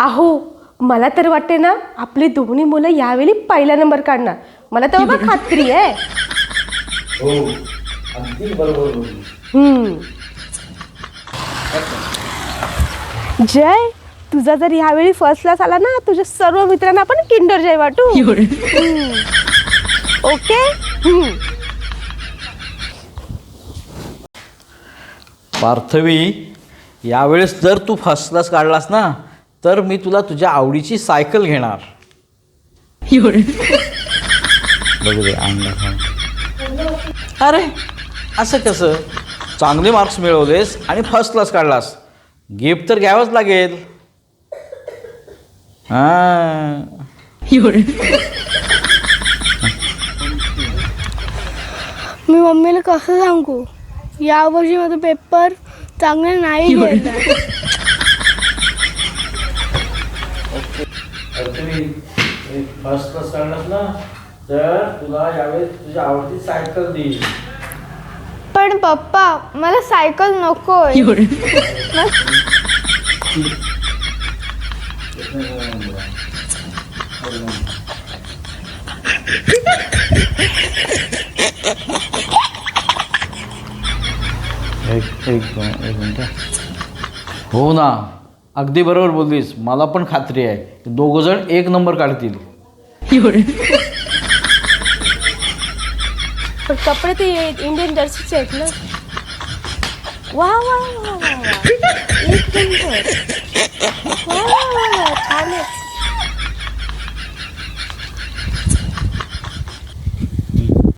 अहो मला तर वाटते ना आपली दोन्ही मुलं यावेळी पहिला नंबर काढणार मला तर बाबा खात्री आहे हो अगदी बरोबर बोलली हम्म. जय तुझा जर ह्यावेळी फर्स्ट क्लास आला ना तुझ्या सर्व मित्रांना आपण किंडर जय वाटू हम्म. ओके हम्म. पार्थवी यावेळेस जर तू फर्स्ट क्लास काढलास ना तर मी तुला तुझ्या आवडीची सायकल घेणार. बघू दे अंगात अरे. असं कसं? चांगले मार्क्स मिळवलेस आणि फर्स्ट क्लास काढलास. गिफ्ट तर घ्यावंच लागेल. हां. मी मम्मीला कसं सांगू? यावर्षी माझा पेपर चांगले नाही गेला. फर्स्ट क्लास काढलास ना तर तुला यावेळेस तुझ्या आवडती सायकल देईल पण पप्पा मला सायकल नकोय. एक एक मिनटं. हो ना. अगदी बरोबर बोललीस. मला पण खात्री आहे. दोघं जण एक नंबर काढतील. पण कपडे ते इंडियन जर्सीचे आहेत ना? वा वा वा वा वा. एक नंबर. वा वा वा वा छान आहे